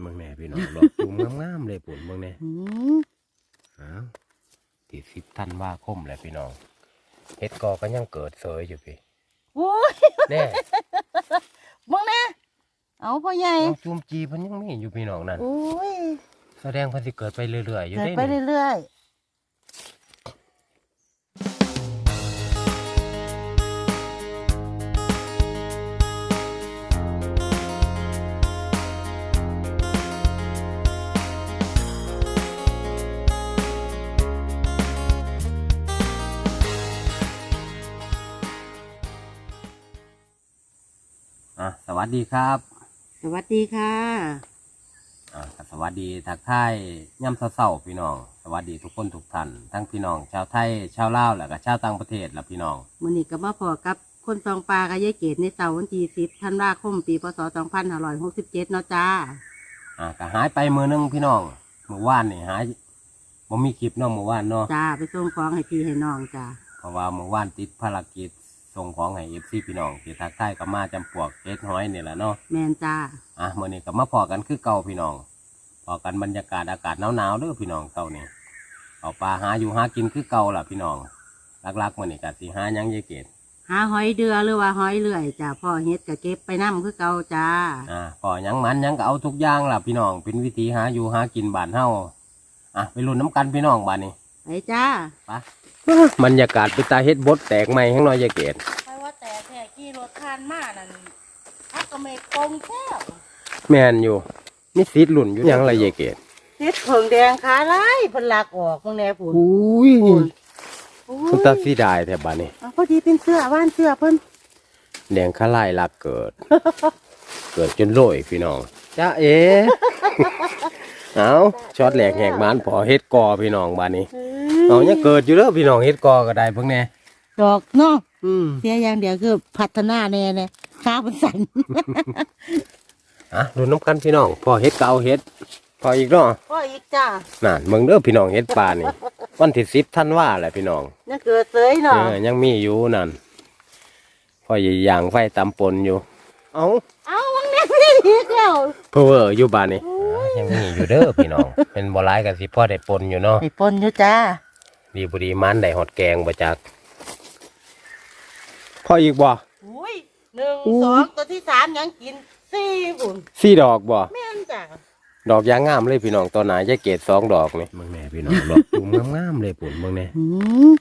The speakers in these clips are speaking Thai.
เมืองแน่พี่น้องดอกตูมงามๆเลยปุ่นเมืองแน่อืมอ้าวที่สิบท่านว่าคมแหละพี่น้องเฮ็ดกอก็ยังเกิดเสยอยู่พี่โอ้ยแน่มึงนะเอาพ่อใหญ่น้องจูมจีเพิ่นยังมีอยู่พี่น้องนั่นโอ้ยแสดงเพิ่นสิเกิดไปเรื่อยๆอยู่เกิดได้ไปนี่เรื่อย วัสดีครับๆสวัสดีค่ะอ่าก็สวัสดีทักทายย่ำเศร้าๆพี่น้อง สวัสดีทุกคนทุกท่านทั้งพี่น้อง ชาวไทยชาวลาวและก็ชาวต่างประเทศและพี่น้อง มื้อนี้ก็มาพอกับคนซองปลากับยายเกดในเสาร์วันที่10ธันวาคมปีพศ2567เนาะจ้าอ่าก็หายไปมือหนึงพี่น้องเมื่อวานนี่หายบ่มีคลิปเนาะเมื่อวานเนาะจ้าไปส่งของให้พี่ให้น้องจ้าเพราะว่าเมื่อวานติดภารกิจ ส่งของให้เอฟซีพี่น้องที่ทักทายกับมาจำปวกเฮ็ดห้อยนี่แหละเนาะแมนจ้าอะมื้อนี้ก็มาพอกันคือเก่าพี่น้องพอกันบรรยากาศอากาศหนาวๆเด้อพี่น้องเก่านี่เอาปลาหาอยู่หากินคือเก่าล่ะพี่น้องลักๆมื้อนี้ก็สิหาหยังยายเกดหาหอยเดือหรือว่าหอยเลื่อยจ้าพ่อเฮ็ดก็เก็บไปนํคือเก่าจ้าอ่าพอหยังมันหยังก็เอาทุกอย่างล่ะพี่น้องเป็นวิธีหาอยู่หากินบ้านเฮาอะไปลุ้นน้ำกันพี่น้องบ้านนี้ ไปจ้าไปบรรยากาศเป็นตาเฮ็ดบดแตกใหม่ข้างน้อยยายเกดไปว่าแต่แค่ขี่รถทานมานั่นพักก็ไม่กงแค่แม่นอยู่มีซีดหลุ่นอยู่หยังไรยายเกดติดผงแดงขาไล่เพิ่นลากออกมึงแน่ผุนอุ้ยโอ้คุณยตาสีได้แถบบ้านนี้เอาพอดีเป็นเสื้อว่านเสื้อเพิ่นแดงข้าไล่ลักเกิด เกิดจนโรยพี่น้องจ้าเอ๋ เอาช็อตแหลกแหกมันพอเฮ็ดกอพี่น้องบ้านนี้เอายังเกิดอยู่เด้อพี่น้องเฮ็ดกอก็ได้เพิ่งแน่ดอกเนาะอืมเสียอย่างเดียวคือพัฒนาแน่เนี่ยขาเป็นสันอะดูน้ำกันพี่น้องพอเฮ็ดก็เอาเฮ็ดพออีกเนาะพ่ออีกจ้านั่นเบิ่งเด้อพี่น้องเฮ็ดปลานี่วันที่สิบท่านว่าแหละพี่น้องยังเกิดเสยเอเนาะอยังมีอยู่นั่นพอใหญ่ย่างไฟตำปนอยู่ เอาเอาวังแน่นี่อีกแล้วเพอเวอร์อยู่บ้านนี่ ยังมีอยู่เด้อพี่น้อง เป็นบ่ร้ายกันสิพ่อได้ปนอยู่เนาะไอ้ปนอยู่จ้าดีบุรีมันได้หอดแกงบ่จักพ่ออีกบ่อุ้ยหนึ่งอู้สองตัวที่สามยังกินสี่บุญสี่ดอกบ่แม่นจ้าดอกยางงามเลยพี่น้องตอนไหนจะเกตสองดอกนี่เมืองแน่พี่น้องดอกตูมงามๆเลยปุ่นเมืองแน่อืม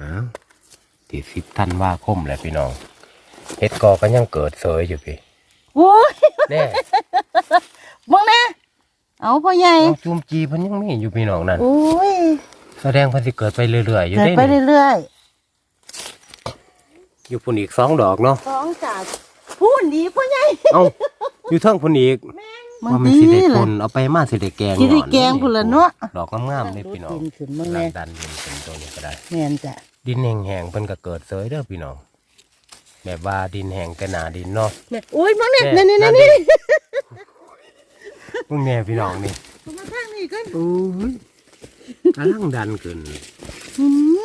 อ้าวที่สิบท่านว่าคมแหละพี่น้องเฮ็ดกอก็ยังเกิดเสยอยู่พี่โอ้ยแน่มึงแน่ เอาพ่อใหญ่น้องจูมจีเพิ่นยังมีอยู่พี่น้องนั่นโอ้ยแสดงเพิ่นสิเกิดไปเรื่อยๆอยู่เกิดเด้ไปนี่เรื่อยอยู่พุ่นอีกสองดอกเนาะๆสองจ้าพูดดีพ่อใหญ่เอ้าอยู่เทิงพุ่นอีกมันว่ามันดีสิได้เลปยนเอาไปมาสิได้แกงสิได้หนอนแกงพุ่นละเนาะดอกงามๆเลยพี่น้องดินขึ้นมึงหลัแน่งดันดินเป็นตัวนี้ก็ได้ แม่นจ้ะดินแห้งๆเพิ่นก็เกิดเสยเด้อพี่น้องแบบว่าดินแห้งแต่หนาดินเนาะ แม่โอ้ยมึงแน่แน่นี่นี่นั่นี่นดินี่ มึงแน่พี่น้องนี่มาทางนี้กันโอ้ยกำลังดันขึ้นอืม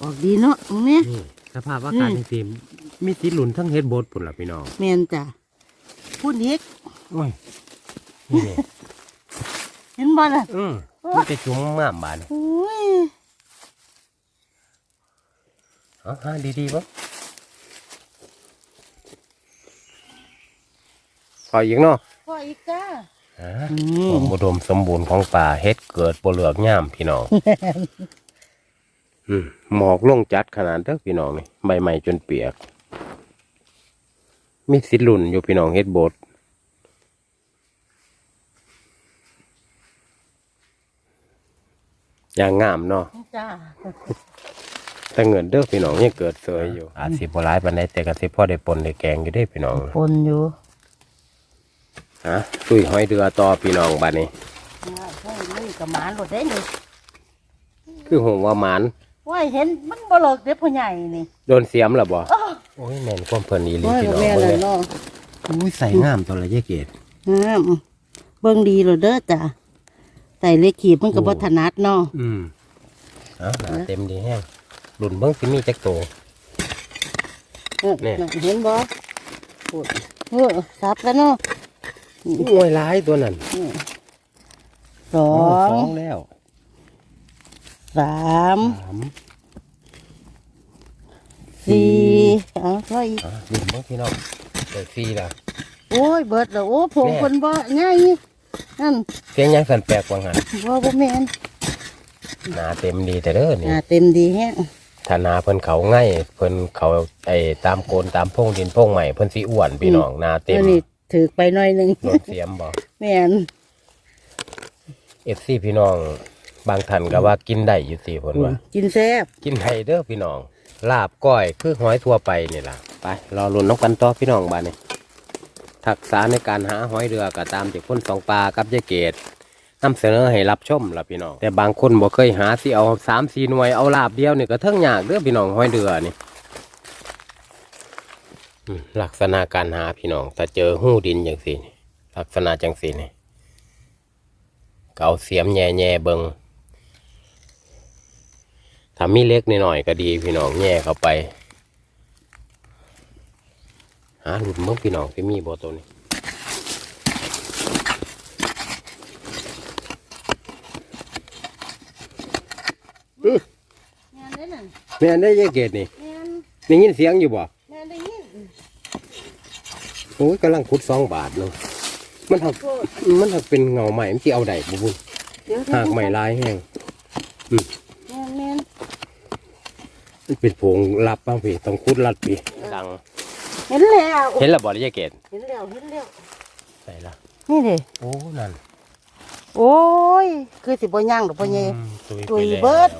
ออกดีเนาะมึงเนี่ยนี่สภาพอากาศอืมจริงๆมีสีหลุนทั้งเฮ็ดบดพุ่นล่ะพี่น้องแม่นจ้ะพูดอีกโอ้ยนี่นี่เห็นบ่ล่ะอืมมันจะจุ่มงามบานโอ้ยเอาหาดีๆบ่พออีกเนาะ พ่ออีกจ้าอ่าอืความอุดมสมบูรณ์ของป่าเฮ็ดเกิดบ่เหลือกย่ามพี่น้องอืมหมอกลงจัดขนาดเด้อพี่น้องนี่ใบใหม่จนเปียก มีสิหลุนอยู่พี่น้องเฮ็ดบดอย่างงามเนาะจ้าแต่เงินเด้อพี่น้องยังเกิดเสยอยู่อาจสิบ่หลายปานใดแต่ก็สิพอได้ปนได้แกงอยู่เด้พี่น้องปนอยู่ ฮะตุ้ยห้อยเดือต่อพี่น้องบัดนี้พ่อนี่กับหมานหลดได้นี่คือผมว่าหมานว่าเห็นมันบ่หลอกเด็กพ่อใหญ่นี่โดนเสียมแล้วบ่โอ้ยแม่นความเพิ่นอีหลีว่าพี่กับน้องแม่เบิ่งเลยเลยเนาะอุ้ยใส่งามตัวละเยเกดงามเบิ่งดีโลดเด้อจ้ะใส่เล็กขีบมันก็บ่ถนัดเนาะอืมเอ้าหนาเต็มดีแห้งหลุนเบิ่งสิมีจักโตเออนี่น่ะเห็นบ่พูดเออสับแล้วเนาะ โอ้ยร้ายตัวนั้นสอสงองแล้วสามสามสี่เอ้าก็อีกอะดูมั้งพี่น้องเปิดซีละโอ้ยเบิดแล้วโอ้ผมแม่คนบ่ง่ายนั่นเสียงยังสันแปลกวังหันบ่บ่แม่นหนาเต็มดีแต่เด้อนี่อ่าเต็มดีแฮะถ้าหนาเพิ่นเขาง่ายเพิ่นเขาไอ้ตามโกนตามพงดินพงใหม่เพิ่นสิอ้วนพี่น้องหนาเต็มอันนี้ ถือไปหน่อยหนึง รถเสียมบ่แม่นเอฟซีพี่น้อง บางท่านก็ว่ากินได้อยู่สิเพิ่นว่า กินแซ่บกินได้เด้อพี่น้อง ลาบก้อยคือหอยทั่วไปนี่ล่ะ ไป รอลุ้นน้องกันต่อพี่น้องบ้านนี้ทักษะในการหาหอยเรือก็ตามที่คนสองปลากับยายเกดนำเสนอให้รับชมล่ะพี่น้อง แต่บางคนบ่เคยหาสิเอาสามสี่หน่วยเอาลาบเดียวนี่ก็เทิงยากเด้อพี่น้องหอยเรือนี่อืม ลักษณะการหาพี่น้องถ้าเจอหู้ดินอย่างสี่นี่ลักษณะจังสี่นี่ก็เอาเสียมแย่แย่ๆเบิงถ้ามีเล็กหน่อยๆก็ดีพี่น้องแย่เข้าไปหาหลุดมึงพี่น้องที่มีบ่ตัวนี้แม่นได้นั่นแม่นได้ยายเกดนี่แม่นได้ยินเสียงอยู่บ่แม่นได้ยิน โอ้ยกำลังขุดสองบาทเนาะมันหักโคตรมันหักเป็นเงาใหม่มันสิเอาได้บ่บุญเดี๋ยวหากใหม่ลายแห้งแม่นแม่นมันเป็นผงลับบ้างพี่ต้องขุดลัดพี่ดังเห็นแล้วเห็นแล้วบ่ได้ยายเกดเห็นแล้วเห็นแล้วใส่ละนี่เด้โอ้นั่นโอ้ยคือสิบ่ย่างดอกพ่อใหญ่อืมตุยตุยไปแล้วเบิด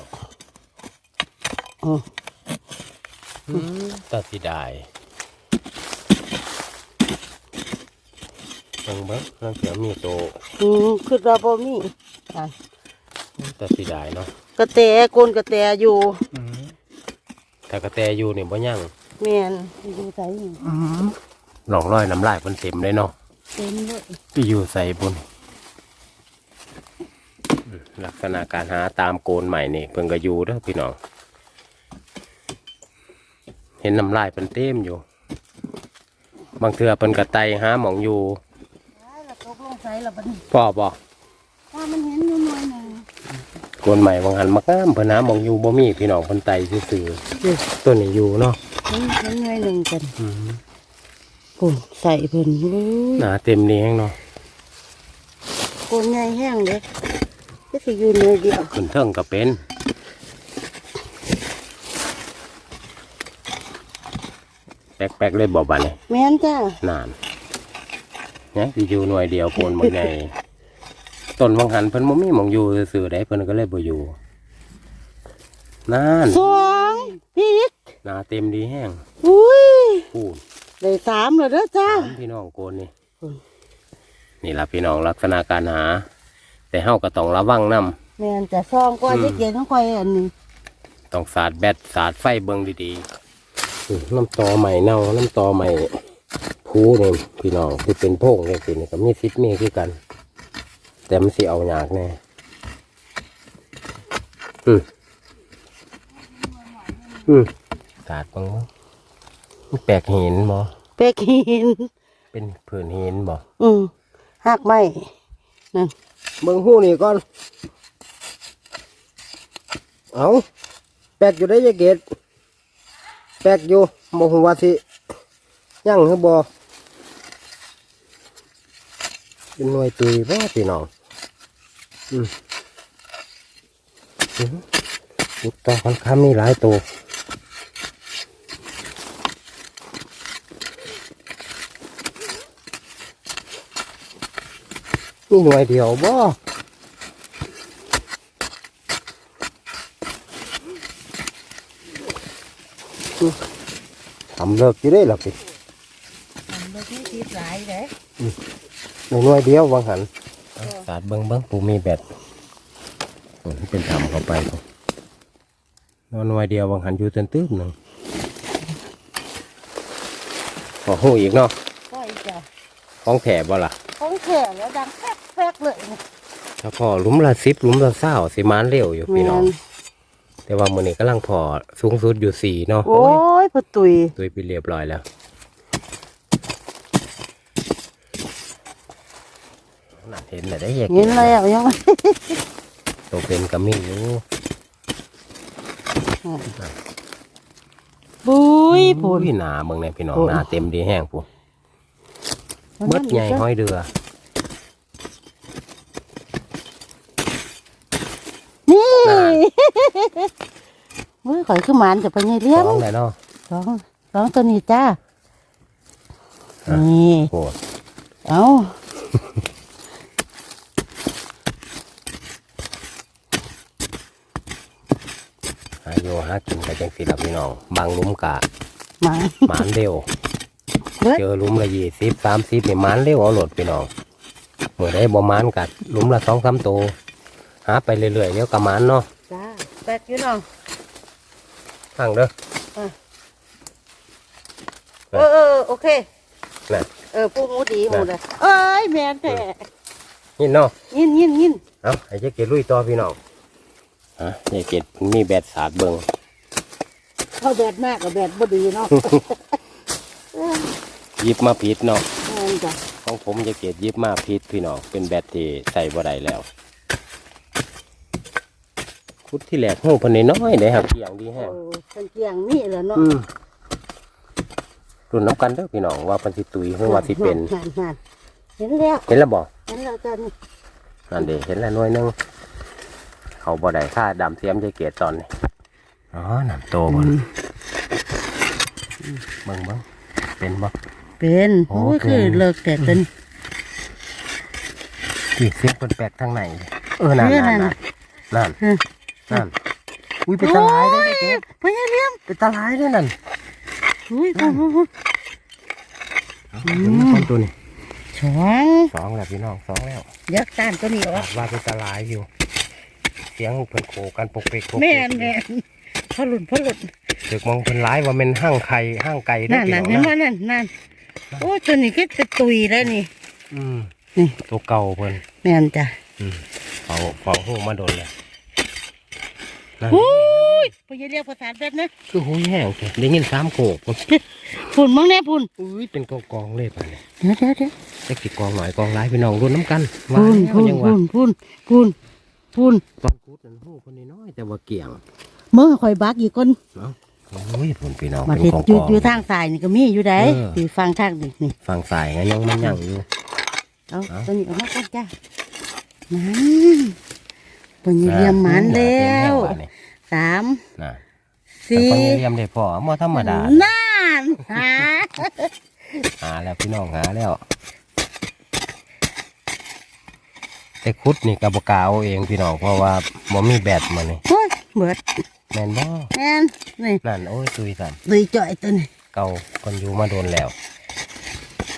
อืออืมตัดสิได้ เบิ่งเบิ่งนั่นเสียมีโตอืมคือว่าบ่มีอะตัดสิได้เนาะกระแตโกนกระแตอยู่ถ้ากระแตอยู่นี่บ่ยั่งแม่นอยู่ไสนี่หลอกร้อยน้ำลายมันเต็มเลยเนาะเต็มเลยที่อยู่ใส่บนอืมลักษณะการหาตามโกนใหม่นี่เพิ่งก็อยู่เด้อพี่น้อง เห็นน้ำลายเป็นเต็มอยู่ บางเทื่อเพิ่นกระไตหาหมองอยู่ ได้แล้วตกลง ใส่แล้วบัดนี้พ่อบอกว่ามันเห็นอยู่หน่อยหนึงโกนใหม่บางหันมากงามเพิ่นหาหมองอยู่บ่มีพี่น้องเพิ่นไตซื่อๆตัวนี้อยู่เนาะเห็นเห็นหน่อยหนึงกันโอ้ใส่เพิ่นโอ้ยหนาเต็มนี้แห้งเนาะโกนใหญ่แห้งเด้ก็สิอยู่หน่อยเดียวขึ้นเทิงก็เป็นแปลกๆเลยบอกบัดนี้แม่นจ้านานเนี่ยสิอยู่หน่วยเดียวโกนบ่ในต้นวังหันเพิ่นบ่มีหมองอยู่ซื่อๆได้เพิ่นก็เลยบ่อยู่นานสองพีกหนาเต็มดีแห้งอุ้ยพูดได้สามแล้วเด้อจ้าถามพี่น้องโกนนี่อืม นี่ล่ะพี่น้องลักษณะการหา แต่เฮาก็ต้องระวังนํแม่นจะซองก็อืมจะเกียนของข่อยอันนี้ต้องสาดแบตสาดไฟเบิ่งดีๆอืมน้ำตอใหม่เน่าน้ำตอใหม่ ผูนี่พี่น้องที่เป็นโพงจังซี่นี่ก็มีสิทธิ์มีคือกัน แต่มันสิเอายากแน่อืมอืมสาดเบังบ่มันแปลกเห็นบ่เปกหินเป็นผื่นเห็นบ่อืมหักไม้นั่นเบิ่งหูนี่ก่อน เอาแปลกอยู่ได้ยายเกดแปลกอยู่บ่ฮู้ว่าสิยังหรือบ่ เป็นหน่วยตุยบ่พี่น้องอืมอืมอุดต่อค่อนข้างมีหลายตัวมีหน่วยเดียวบ่ทำเลิกอยู่ได้หรอพี่มันบ่ที่ติดหลายเด้ใน หน่วยเดียววางหันสาดเบิ้งเบิ้งปูมีแบตอืมเป็นทำเข้าไปนอนหน่วยเดียววางหันอยู่ตื้นตื้นหนึ่งขอหูอีกเนาะก็อีกจ้ะของแถบ่ล่ะของแข็งแล้วดังแป๊กแป๊กเลยถ้าพอหลุมละสิบหลุมละเศร้าสิมานเร็วอยู่พี่แม่น้องนแต่ว่ามือนี้กำลังพอสูงสุดอยู่สี่เนาะโอ้ยพอตุยตุยไปเรียบร้อยแล้ว น่ะ เห็นแต่ได้แยกเห็นแล้วยังตัวเป็นกระมิ่งอยู่บุ้ยพูโอ้นยหนาเบิ่งในพี่น้องโอ้ยหนาเต็มดีแห้งปุ๊เบิดใหญ่ห้อยเดือนี่เฮ้ยข่อยคือหมานจะไปไงเลี้ยงสองเลยเนาะสองสองตัวนี้จ้าอะนี่โอ้เอา หาโยหากินกันจังสิล่ะพี่น้อง บางหลุมกะหมาหมานเร็ว เบิดเจอหลุมละยี่สิบสามสิบนี่หมานเร็วเอาโหลดพี่น้องเมื่อได้บ่หมานกัดหลุมละสองสามตัวหาไปเรื่อยๆเดี๋ยวกะหมานเนาะจ้าแปดอยู่เนาะทางเด้อ เออเออโอเคน่ะ เออปูหมูดีหมูเลยเอ้ยแม่นแท้นี่เนาะยินยินยินเอาไอ้เจ๊เกดลุยต่อพี่น้อง ฮะเจ๊เกดมีแบดสาดเบิงเข้าแบดมากกับแบดบ่ดีเนาะหยิบมาผิดเนาะแม่นจ้ะของผมเจ๊เกดหยิบมาผิดพี่น้องเป็นแบดที่ใส่บ่ได้แล้วพุดที่แหลกหูเพันน้อยๆได้ครับเกี่ยงดีโอ้แห้งเป็นเกียงนี่แหละเนาะอืมรุ่นน้ำกันเด้อพี่น้องว่าเพันสิตุยหรือว่าสิเป็นนั่นนั่นเห็นแล้วเห็นแล้วบอกเห็นแล้วจ้ะนี่นั่นเด้เห็นแล้วหน้อยหนึง เขาบ่ได้ค่าดำเทียมเจ๊เกดตอนนี้อ๋อน้ำโตบนเบิ่งเบิ่งเป็นบ่ เป็นโอ้โอ้ยเป็นคือเลิกแต่เป็น ที่เสียงแปลกๆทางไหนเออนั่นเออนั่นั่นนนั่นเออ นั่นอุ้ยเป็นตาลายเลยเจ๊พญาเลี้ยมเป็นตาลายเลยนั่นอุ้ยโอ้โหอืมตัวนี้ช้องสองแล้วพี่น้องสองแล้วยักษ์ต้านตัวนี้ออกว่าเป็นตาลายอยู่เสียงเพิ่นโขกันปกเปกปกเปกแม่นแม่นพอหลุดพอหลุดถึกมองเพิ่นร้ายว่าเป็นห้างไข่ห้างไก่ได้นั่นพี่นั่น้นองเห็นนะว่านั่นนั่นโอ้ตัวนี้ก็จะตุยแล้วนี่ อืมนี่ ตัวเก่าเพิ่นแม่นจ้ะอืมเขาเขาหูมาโดนเลยนั่นอุ้ยพญาเลี้ยมภาษาแบบนะคือหูแห้งแท้ได้ยินสามโขกพุ่นพุ่นมั้งแน่พุ่นอุ้ยเป็นกองกองๆเลยป่ะเนี่ยเดี๋ยวเดี๋ยวเดี๋ยว จะกี่กองหน่อยกองร้ายพี่น้องรุ่นน้ำกันว่าพุ่นแล้วพุ่นยังว่า พุ่นพุ่นพุ่น พุ่นตอนกูดนั่นหูคนนี้น้อยแต่ว่าเกี่ยงเมื่อข่อยบักอีกคนเนาะโอ้ยผลพี่น้องมาเป็นเห็ดกองอยู่กอง อยู่ทางสายนี่ก็มีอยู่ได้เออตีฟังทางนี่นี่ฝั่งสายงั้นยังมันยังอยู่ เอาเอา ตัวนี้เอามาก่อนจ้ะมันปญเรียมหมันแล้วน่ะเต็มแห้งสามน่ะสี่แต่คนเรียมได้พอมอธรรมดานั่นหาหาแล้วพี่น้องหาแล้ว แต่คุดนี่กับบกล้าเอาเองพี่น้องเพราะว่าบ่มีแบตมานี่โอ้ยเบิดแม่นบ่แม่นนี่นั่นโอ้ยตุยสันดุยจ่อยตัวนี้เก่าคนอยู่มาโดนแล้ว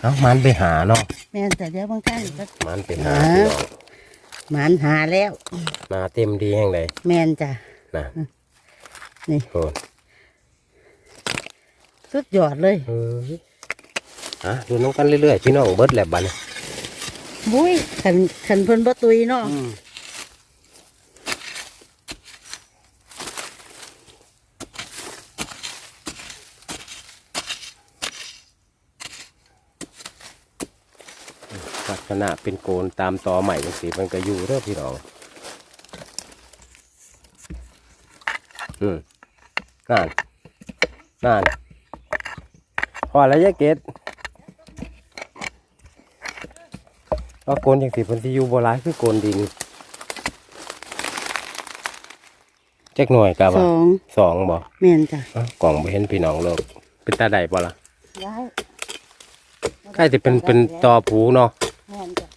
เอ้ามันไปหาเนาะแม่นแต่เดี๋ยวบางครั้งก็มันไปหาพี่น้องหมันหาแล้วมาเต็มดีแห่งใดแม่นจ้ะนะนี่โอ้ยสุดยอดเลยเอออะดูน้องกันเรื่อยๆพี่น้องเบิดแหลบบัดน บุ้ยขันขันเพิ่นบ่ตุยเนาะลักษณะเป็นโกนตามต่อใหม่จังสีมันก็อยู่เด้อพี่น้องอืมนั่นนั่นพอแล้วยายเกด ว่าโกนจังสีเพิ่นสิอยู่บ่หลายคือโกนดินจักหน่วยกะสว่าองสองบ่แม่นจ้ะอ้าวกล่องบ่เห็นพี่น้องเลยเป็นตาใดบ่ล่ะย้ายใกล้จะเป็นเป็นตอผูเนาะแม่นจ้ะ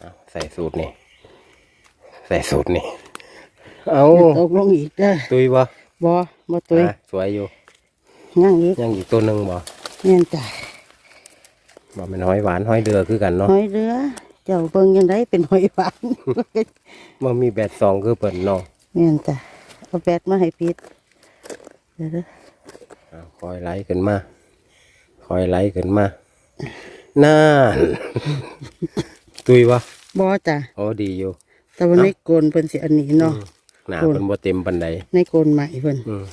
เอาใส่สูตรนี่ ใส่สูตรนี่ เอาอย่าตกลงอีกเด้อตุยบ่บ่บ่ตุยอะสวยอยู่ ยังอีกยังอีกตัวหนึ่งบ่แม่นจ้ะบ่เป็นหอยหวานหอยเดือคือกันเนาะ หอยเรือ เจ้าเบิ่งยังไดเป็นหอยหวานมันมีแบดซองคือเปิดเนาะแม่นจ้ะเอาแบตมาให้ปิดเดี๋ยวเด้อเอาคอยไหลขึ้นมาคอยไหลขึ้นมาน่านตุยบ่บ่จ้ะโอ้ดีอยู่ แต่ว่าในโกนเพิ่นสิอันนี้เนาะหนาโอ้เป็นบ่เต็มปันใดในโกนใหม่เพิ่นอืม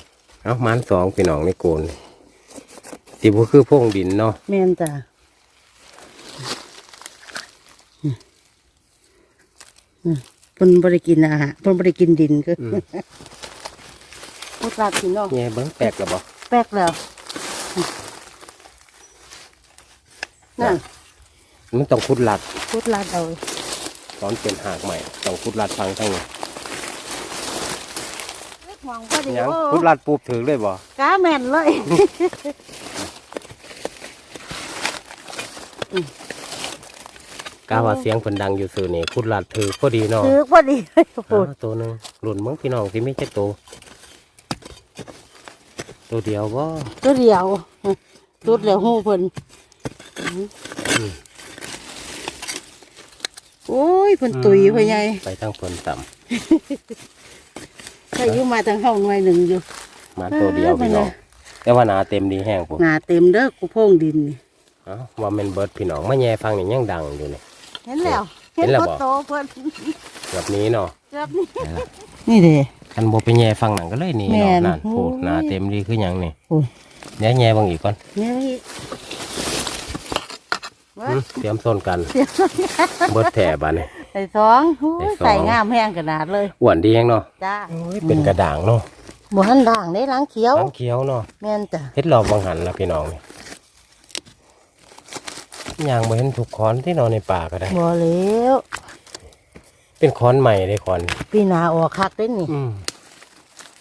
เอามันสองพี่น้องในโกนสิบ่คือพวงดินเนาะแม่นจ้ะ อืม เพิ่นบ่ได้กินอาหารเพิ่นบ่ได้กินดินคืออืมพุทธาพี่น้องแง่เบิ้งแปลกแล้วบ่แป๊กแล้วนั่นมันต้องคุดลัดพุทธลาดเอาตอนเป็นหากใหม่ต้องคุดลัดฟังทั้งนี้หวังก็ดียังโอ้คุดลัดปูบถือเลยบ่กาแม่นเลย กาว่าเสียงเพิ่นดังอยู่ซื่อนี่คุดลัดถือพอดีเนาะถือพอดีเลยโอ้โหอ้าวตัวหนึงหล่นเมืองพี่น้องที่ไม่ใช่ตัวตัวเดียวบ่ตัวเดียวตุดแล้วหูเพิ่นโอ้ยเพิ่นตุยพ่อใหญ่ไปทางเพิ่นต่ำถ้าอยู่มาทางเฮาหน่วยหนึ่งอยู่มาตัวเดียวพี่น้องแต่ว่าหนาเต็มดีแห้งพุ่นหน้าเต็มเด้อกูโพงดินนี่เอ้าว่าแม่นเบิดพี่น้องมาแย่ฟังนี่ยังดังอยู่นี่ เห็นแล้วเห็นแล้วบ่ โตเพิ่นแบบนี้เนาะเกือบนี่นี่เด้ คันบ่ไปแย่ฟังหนังก็เลยหนี่แม่เนาะนนั่นโอ้ยพูดหนาเต็มดีคือหยังนี่โอ้ย เดี๋ยวแย่เบางอีกก่อนเนี่ยพี่เว้ยอืมเตรียมส้นกันเบิดแถบานี่ ใส่สองโอ้ใส่ยสอง ใส่งามแห้งขนาดเลยอ้วนดีแฮงเนาะจ้าโอ้ยเป็นกระด่างเนาะบ่หันด่างได้ล้างเขียวน้ำเขียวเนาะแม่นจ้ะเฮ็ดรอบบางหันละพี่น้องนี่ ย่างบ่เห็นถูกคอนที่นอนในป่าก็ได้ บ่แล้วเป็นคอนใหม่เลยคอนปีหน้าออกคักได้นี่อืม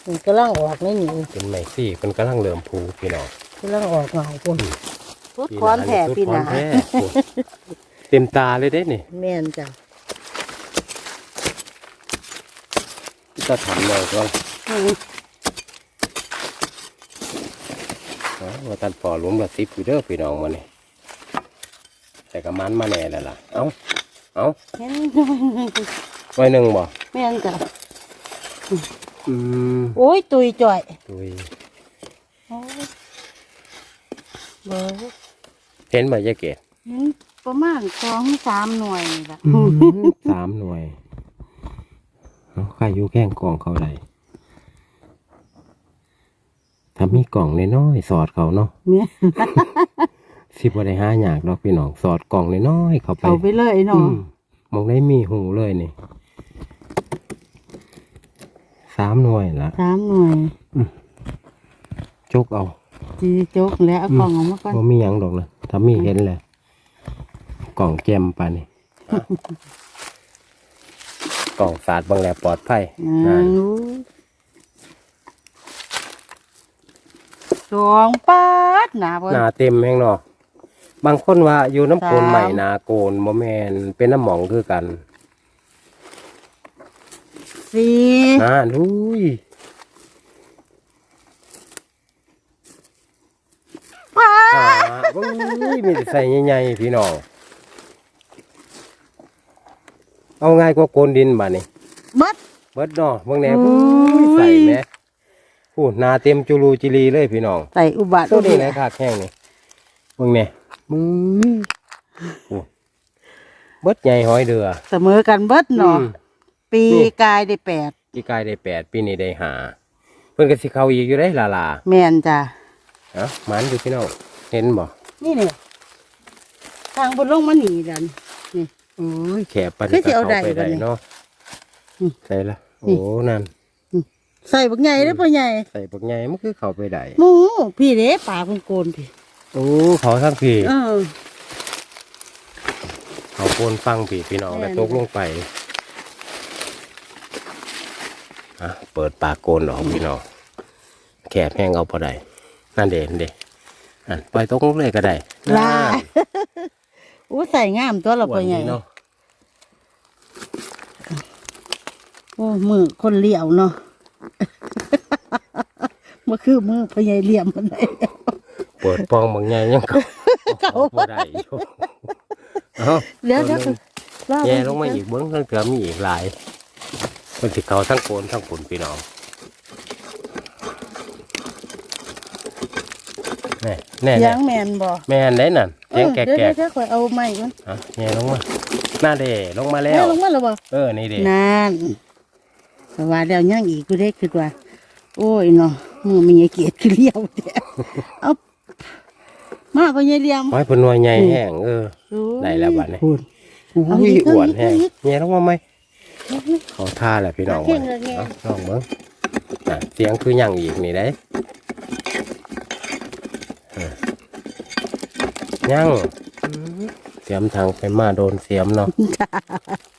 มันกำลังออกได้นี่เป็นใหม่ซี่เพิ่นกำลังเริ่มพูพี่น้องกำลังออกเงาพุ่นพุดคอนแผ่ปีปีหหน้าน้านี่สุดคอนแท้เต็มตาเลยเด้นี่แม่นจ้ะจะทำเลยก็อืมว่าตันพอหลุมละสิบอยู่เด้อพี่น้องมานี่ แต่ก็มันมาแน่แล้วล่ะ เอ้า เอ้าเห็นไว้หนึ่งบ่แม่นจ้ะอืมโอ้ยตุยจ่อยตุยโอ้ยเบิ่งเห็นบ่ยายเกดเห็นประมาณสองสามหน่วยนี่ล่ะสามหน่วยเอาใครอยู่แข้งกล่องเขาไรถ้ามีกล่องน้อยๆสอดเขาเนาะ เนี่ย สิบ่ได้หาอยากดอกพี่น้องสอดกล่องน้อยๆเข้าไปเอาไปเลยอืเนาะมมองได้มีหูเลยนี่สามหน่วยละสามหน่วยจกเอาจีจกแล้วเอากล่องออกมาก่อนว่ามีหยังดอกนะถ้ามีเห็นแหละกล่องแจมปานนี่กล่องสาดบางแหลปลอดภัยอืนั่น มสองปาดหนาเบิ่หนาเต็มแห้งเนาะ บางคนว่าอยู่น้ำโกนสามใหม่นาโกนบ่แมนเป็นน้ำหมองคือกันสี่อ่าดุยปาอ่าดบุ้ยมีแต่ใส่ใหญ่ๆพี่น้องเอาง่ายกว่าโกนดินบ่นี่เบิด เบิดเนาะเบิ่งแหน่โอ้บุ้ยยใส่แหม่พูดนาเต็มจุลูจิลีเลยพี่น้อง ใส่อุบัติตัวนี้ไหนขาดแข้งนี่เบิ่งแหน่ มึงโอ้เบิดใหญ่หอยเดือเสมอกันเบิดเนาะ อืม ปีนี่ กายได้แปดปีกายได้แปดปีนี้ได้หาเพิ่นก็สิเข้าอีกอยู่ได้ลาลาแม่นจ้ะ เอ้ามันอยู่พี่น้องเห็นบ่นี่เนี่ยทางบนลงมาหนีดัน โอ้ยแขบปันคือสิเอาเข้าไปได้ได้บัดนี้เนาะอืมใส่ละนี่ โอ้นั่นใส่บักใหญ่ได้อพ่อใหญ่ใส่ปักใหญ่มันคือเข้าไปได้หมูพี่เด้ป่าคุณโกนพี่ โอ้เขาทั้งพี่เออ เขาโกนฟังพี่พี่น้องแม่แล้วนตกลงไปอะเปิดปากโกนออกพี่น้องแขบแห้งเอาพอได้นั่นเด่นเด่อันปล่อยตกลงเลยก็ได้ลาอู้ใส่งามตัวเราอ้วพ่อนใหญ่ดีเนาะโอ้มือคนเหลี่ยวเนาะ มันคือมือพ่อใหญ่เหลี่ยมมันได้ เปิดปองบางใหญ่ยังเขาเขาพอได้อยู่เอ้าเดี๋ยวเดี๋ยวตัวหนึ่งรอแย่ลงมาอีกเบิ้งทั้งเถือมีอีกหลายมันสิเขาทั้งโกนทั้งผลพี่น้องแน่แน่ยัแน่งแมนบ่แม่นได้นั่นแกงแกกเดี๋ยวแกเดี๋ยกวเดี๋ยวข่อยเอาไม้ก่อนอะแย่ลงมาหน้าเดลงมาแล้แม่ว ลงมาแล้วบ่เออนี่เดนานแต่ว่าแล้วยังอีกกูได้คือว่า โอ้ยเนาะมือมีเกียรติคือเลี้ยวเด้เอา มาพ่อใหญ่เหลี่ยม ไม้ผลนวยใหญ่แห้งเออได้แล้วบัดนี้พูดอุ้เอายอีกเอาอ้วนอีกแห้งเอาอีก แย่ลงมาไหมเขาท่าแหละพี่น้องเข่งเลยไงเอาลองเบิ้งน่ะเสียงคือหยังอีกนี่ได้เออยังอืมเสียมทางไปมาโดนเสียมเนาะ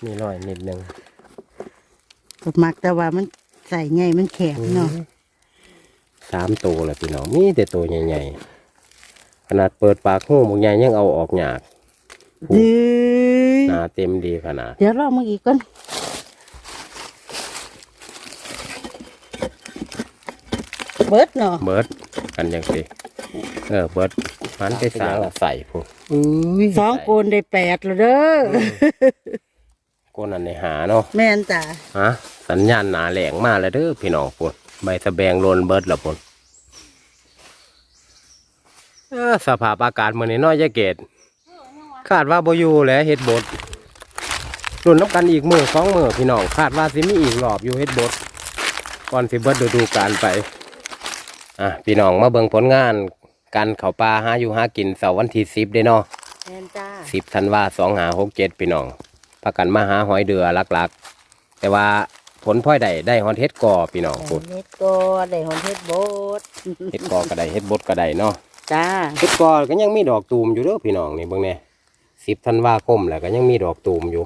มีรอยนิดนึงก็มักแต่ว่ามันใส่ไงมันแข็งเนาะสามตัวแหละพี่น้องมีแต่ตัวใหญ่ๆข นาดเปิดปากหูบางใหญ่ยังเอาออกยากเฮ้ยหนาเต็มดีขนาด เดี๋ยวรอมึงอีกก่อนเบิดเนาะเบิร์ดกันยังสิเออเบิร์ดมันไปสางใส่ผู้อุ้ยสองโกนได้แปดแล้วเด้อโกนอันในหาเนาะแม่นจ้ะฮะสัญญาณหนาแหลงมาแล้วเด้อพี่น้องปุ่นใบสะแบงโลนเบิร์ดละปุ่น เออสภาพอากาศมื้อนี้น้อยจะเกตคาดว่าบ่อยู่แหล้วเฮ็ดบดรุ่นน้ำกันอีกมือสองมือพี่น้องคาดว่าสิมีอีกรอบอยู่เฮ็ดบดก่อนสิเบิดฤดูกาลไปอะพี่น้องมาเบิ่งผลงานการเขาปลาหาอยู่หากินเสาร์วันที่สิบเด้เนาะ แม่นจ้าสิบธันวาสองหาหกเจ็ดพี่น้องพากันมาหาหอยเดือหลักๆ แต่ว่าผลพลอยได้ได้ฮอนเฮ็ดกอพี่น้องพูดเฮ็ดก็ได้หอนเฮ็ดโบด เฮ็ดกอก็ได้เฮ็ดบดก็ได้เนาะ จ้าเฮ็ดกอก็ยังมีดอกตูมอยู่เด้อพี่น้องนี่เบิ่งแน่สิบธันวาคมแล้วก็ยังมีดอกตูมอยู่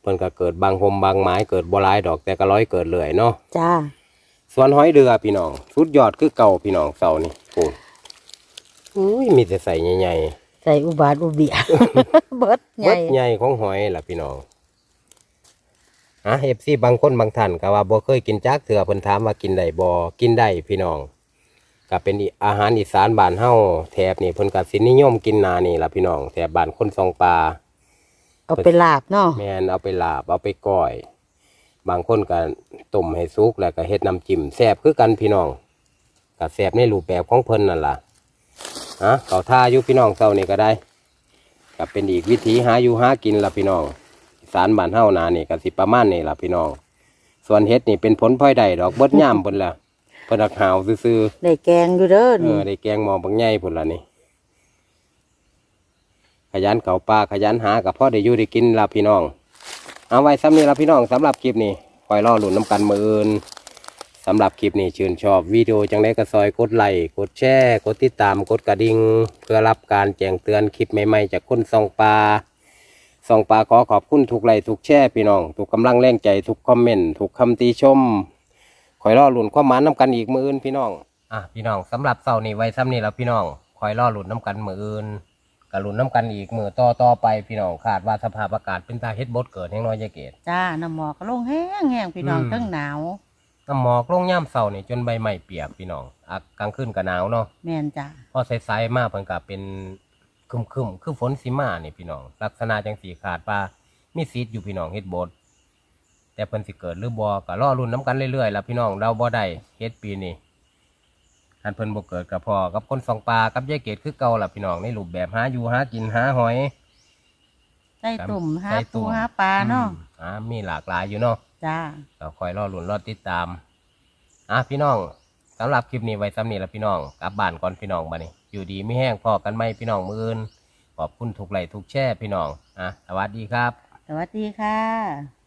เพิ่นก็เกิดบางหมบางไม้เกิดบ่หลายดอกแต่ก็ร้อยเกิดเรื่อยเนาะจ้าส่วนหอยเดือพี่น้องสุดยอดคือเก่าพี่น้องเสานี่โอ้ยอุ้ยมีแต่ใส่ใหญ่ๆใส่อุบาทอุเบียเบิดใหเบิญ่ดใหญ่ของหอยล่ะพี่น้องอะเอฟซีบางคนบางท่านก็ว่าบ่เคยกินจักเถื่อเพิ่นถามว่ากินได้บ่กินได้พี่น้อง ก็เป็นอีอาหารอีสานบ้านเฮาแถบนี่เพิ่นก็สินิยมกินหนานี่ล่ะพี่น้องแถบบ้านคนซองปลาเอาไปลาบเนาะแม่นเอาไปลาบเอาไปก้อย บางคนก็ต้มให้สุกแล้วก็เฮ็ดน้ำจิ้มแซ่บคือกันพี่น้องก็แซ่บในรูปแบบของเพิ่นนั่นล่ะฮะเขาท่าอยู่พี่น้องเซานี่ก็ได้ก็เป็นอีกวิธีหาอยู่หากินล่ะพี่น้องอีสารบ้านเฮานานี่ก็สิประมาณนี่ล่ะพี่น้อง ส่วนเฮ็ดนี่เป็นผลพลอยได้ดอกเบิดย่ามเพิ่นล่ะ เพิ่นรักหาวซื่อๆได้แกงอยู่เด้อเอนี่อได้แกงหมอบางใหญ่พุ่นละนี่ ขยันเขาป่าขยันหากับพ่อได้อยู่ได้กินลาพี่น้อง เอาไว้ซ้ำนี้ละพี่น้องสำหรับคลิปนี้คอยรอหลุนน้ำกันมืออื่นสำหรับคลิปนี้ชื่นชอบวิดีโอจังได้ก็ซอยกดไลค์กดแชร์กดติดตามกดกระดิ่งเพื่อรับการแจ้งเตือนคลิปใหม่ๆจากคนส่องปลา ส่องปลาขอขอบคุณทุกไลค์ทุกแชร์พี่น้อง ทุกกำลังแรงใจทุกคอมเมนต์ทุกคำติชม คอยรอหลุนความหมานน้ำกันอีกมืออื่นพี่น้องอะพี่น้องสำหรับเสาร์นี้ไว้ซ้ำนี้แล้วพี่น้องคอยรอหลุนน้ำกันมืออื่นกับหลุนน้ำกันอีกมือต่อต่อไปพี่น้องคาดว่าสภาพอากาศเป็นตาเฮ็ดบดเกิดแห่งน้อยยายเกตจ้าน้ำหมอกก็ลงแห้งแห้งพี่น้องอืมทั้งหนาวน้ำหมอกลงย่ามเสาร์นี่จนใบไม้เปียกพี่น้องอากลางคืนก็หนาวเนาะแม่นจ้าพอสายๆมาเพิ่นก็เป็นครึมๆคือฝนสิมานี่พี่น้อง ลักษณะจังสีขาดว่ามีซีดอยู่พี่น้องเฮ็ดบด แต่เพิ่นสิเกิดหรือบ่ก็รอรุ่นน้ำกันเรื่อยๆล่ะพี่น้องเราบ่ได้เฮ็ดปีนี้อันเพิ่นบ่เกิดกับพ่อกับคนสองปลากับยายเกดคือเก่าล่ะพี่น้องในรูปแบบหาอยู่หากินหาหอย ใส่ตุ่มหาใส่ปูม หาปลาเนาะอืมอ่ามีหลากหลายอยู่เนาะ จ้า ก็คอยรอรุ่นรอติดตาม อะพี่น้องสำหรับคลิปนี้ไว้ซ้ำนี้ละพี่น้อง กลับบ้านก่อนพี่น้องมานี่อยู่ดีไม่แห้งพอกันไหมพี่น้องมืออื่น ขอบคุณทุกไลค์ทุกแช่พี่น้อง อะ สวัสดีครับ สวัสดีค่ะ